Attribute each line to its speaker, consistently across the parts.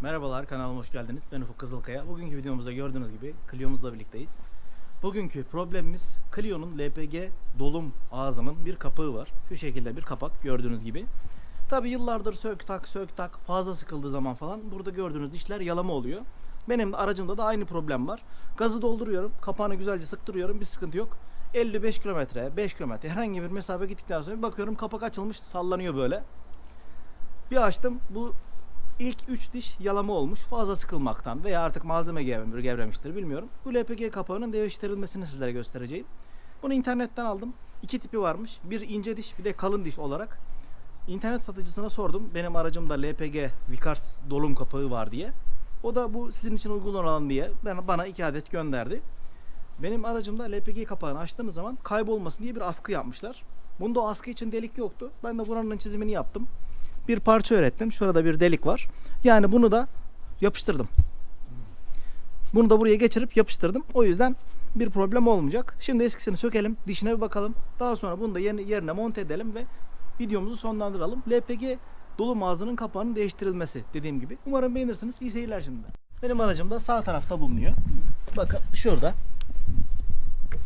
Speaker 1: Merhabalar kanalıma hoş geldiniz. Ben Ufuk Kızılkaya. Bugünkü videomuzda gördüğünüz gibi Clio'muzla birlikteyiz. Bugünkü problemimiz Clio'nun LPG dolum ağzının bir kapağı var. Şu şekilde bir kapak gördüğünüz gibi. Tabi yıllardır sök tak sök tak fazla sıkıldığı zaman falan burada gördüğünüz dişler yalama oluyor. Benim aracımda da aynı problem var. Gazı dolduruyorum, kapağını güzelce sıktırıyorum, bir sıkıntı yok. 55 kilometre, 5 kilometre herhangi bir mesafe gittikten sonra bakıyorum kapak açılmış, sallanıyor böyle. Bir açtım, bu ilk 3 diş yalama olmuş fazla sıkılmaktan veya artık malzeme gevre- gevremiştir bilmiyorum. Bu LPG kapağının değiştirilmesini sizlere göstereceğim. Bunu internetten aldım. İki tipi varmış. Bir ince diş bir de kalın diş olarak. İnternet satıcısına sordum. Benim aracımda LPG Vicars dolum kapağı var diye. O da bu sizin için uygun olan diye bana iki adet gönderdi. Benim aracımda LPG kapağını açtığınız zaman kaybolmasın diye bir askı yapmışlar. Bunda o askı için delik yoktu. Ben de buranın çizimini yaptım. Bir parça ürettim. Şurada bir delik var. Yani bunu da yapıştırdım. Bunu da buraya geçirip yapıştırdım. O yüzden bir problem olmayacak. Şimdi eskisini sökelim, dişine bir bakalım. Daha sonra bunu da yerine, yerine monte edelim ve videomuzu sonlandıralım. LPG dolum ağzının kapağının değiştirilmesi dediğim gibi. Umarım beğenirsiniz. İyi seyirler şimdi. Benim aracım da sağ tarafta bulunuyor. Bakın şurada.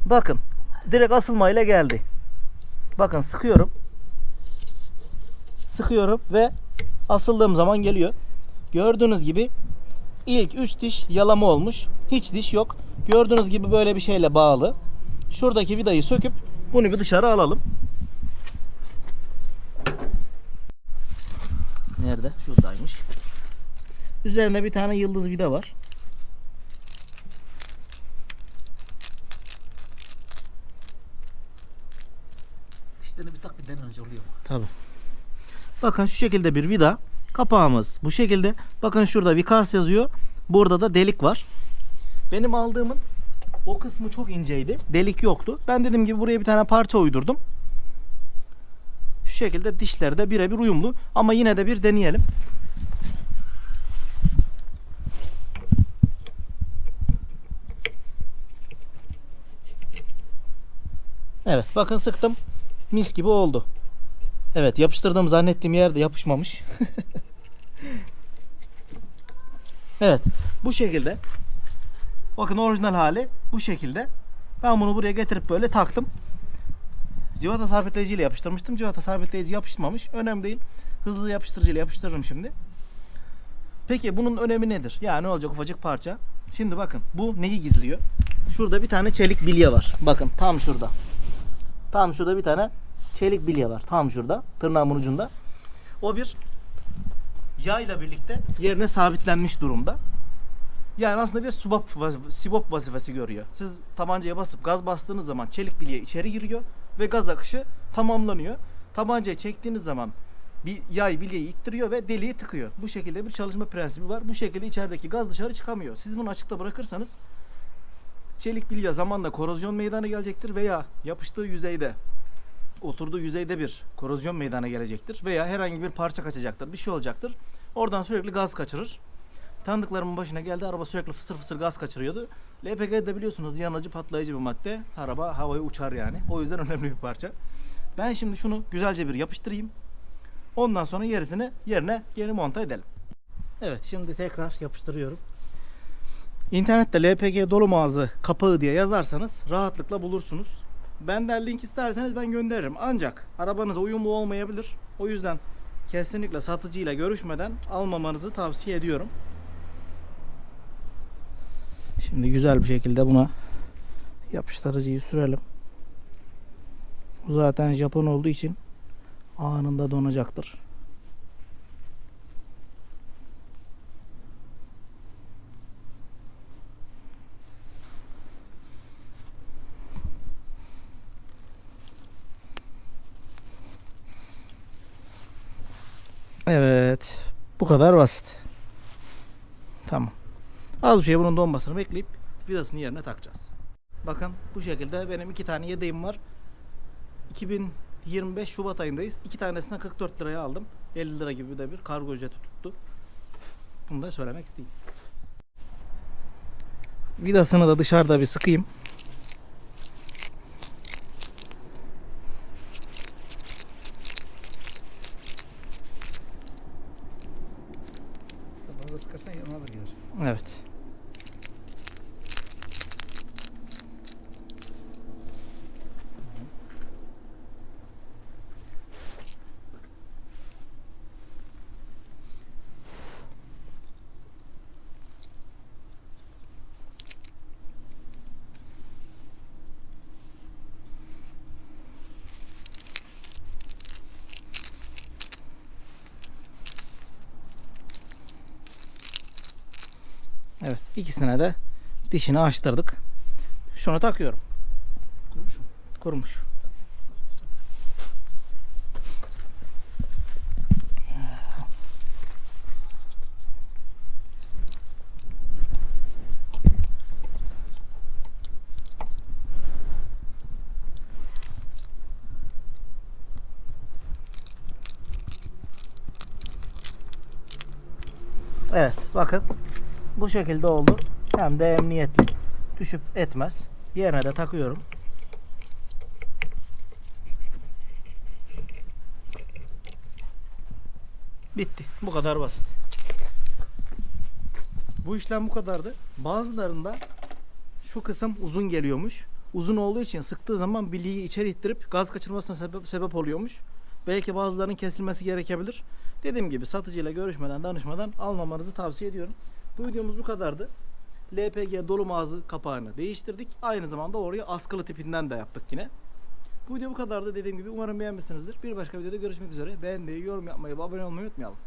Speaker 1: Bakın. Direkt asılmayla geldi. Bakın sıkıyorum. Sıkıyorum ve asıldığım zaman geliyor. Gördüğünüz gibi ilk 3 diş yalama olmuş. Hiç diş yok. Gördüğünüz gibi böyle bir şeyle bağlı. Şuradaki vidayı söküp bunu bir dışarı alalım. Nerede? Şuradaymış. Üzerinde bir tane yıldız vida var.
Speaker 2: Dişlerini bir tak bir dene önce oluyor mu?
Speaker 1: Tabi. Bakın şu şekilde bir vida. Kapağımız bu şekilde. Bakın şurada Vicars yazıyor. Burada da delik var. Benim aldığımın o kısmı çok inceydi. Delik yoktu. Ben dediğim gibi buraya bir tane parça uydurdum. Şu şekilde dişler de birebir uyumlu. Ama yine de bir deneyelim. Evet bakın sıktım. Mis gibi oldu. Evet yapıştırdığım zannettiğim yerde yapışmamış. evet bu şekilde. Bakın orijinal hali bu şekilde. Ben bunu buraya getirip böyle taktım. Civata sabitleyiciyle yapıştırmıştım. Civata sabitleyici yapışmamış. Önemli değil. Hızlı yapıştırıcıyla yapıştırırım şimdi. Peki bunun önemi nedir? Ya ne olacak ufacık parça. Şimdi bakın bu neyi gizliyor? Şurada bir tane çelik bilye var. Bakın tam şurada. Tam şurada bir tane çelik bilye var. Tam şurada. Tırnağımın ucunda. O bir yayla birlikte yerine sabitlenmiş durumda. Yani aslında bir subap, vaz- sibop vazifesi görüyor. Siz tabancaya basıp gaz bastığınız zaman çelik bilye içeri giriyor ve gaz akışı tamamlanıyor. Tabancayı çektiğiniz zaman bir yay bilyeyi ittiriyor ve deliği tıkıyor. Bu şekilde bir çalışma prensibi var. Bu şekilde içerideki gaz dışarı çıkamıyor. Siz bunu açıkta bırakırsanız çelik bilye zamanla korozyon meydana gelecektir veya yapıştığı yüzeyde oturduğu yüzeyde bir korozyon meydana gelecektir veya herhangi bir parça kaçacaktır. Bir şey olacaktır. Oradan sürekli gaz kaçırır. Tanıdıklarımın başına geldi. Araba sürekli fısır fısır gaz kaçırıyordu. LPG de biliyorsunuz yanıcı patlayıcı bir madde. Araba havaya uçar yani. O yüzden önemli bir parça. Ben şimdi şunu güzelce bir yapıştırayım. Ondan sonra gerisini yerine geri monte edelim. Evet şimdi tekrar yapıştırıyorum. İnternette LPG dolum ağzı kapağı diye yazarsanız rahatlıkla bulursunuz. Benden link isterseniz ben gönderirim. Ancak arabanıza uyumlu olmayabilir. O yüzden kesinlikle satıcıyla görüşmeden almamanızı tavsiye ediyorum. Şimdi güzel bir şekilde buna yapıştırıcıyı sürelim. Bu zaten Japon olduğu için anında donacaktır. Evet. Bu kadar basit. Tamam. Az bir şey bunun donmasını bekleyip vidasını yerine takacağız. Bakın bu şekilde benim iki tane yedeğim var. 2025 Şubat ayındayız. İki tanesine 44 liraya aldım. 50 lira gibi de bir kargo ücreti tuttu. Bunu da söylemek isteyeyim. Vidasını da dışarıda bir sıkayım.
Speaker 2: fazla sıkarsan ona da gelir.
Speaker 1: Evet. Evet. ikisine de dişini açtırdık. Şunu takıyorum.
Speaker 2: Kurmuşum.
Speaker 1: Kurmuş. Evet bakın bu şekilde oldu. Hem de emniyetli. Düşüp etmez. Yerine de takıyorum. Bitti. Bu kadar basit. Bu işlem bu kadardı. Bazılarında şu kısım uzun geliyormuş. Uzun olduğu için sıktığı zaman bilyeyi içeri ittirip gaz kaçırmasına sebep, sebep oluyormuş. Belki bazılarının kesilmesi gerekebilir. Dediğim gibi satıcıyla görüşmeden, danışmadan almamanızı tavsiye ediyorum. Bu videomuz bu kadardı. LPG dolu ağzı kapağını değiştirdik. Aynı zamanda oraya askılı tipinden de yaptık yine. Bu video bu kadardı dediğim gibi. Umarım beğenmişsinizdir. Bir başka videoda görüşmek üzere. Beğenmeyi, yorum yapmayı abone olmayı unutmayalım.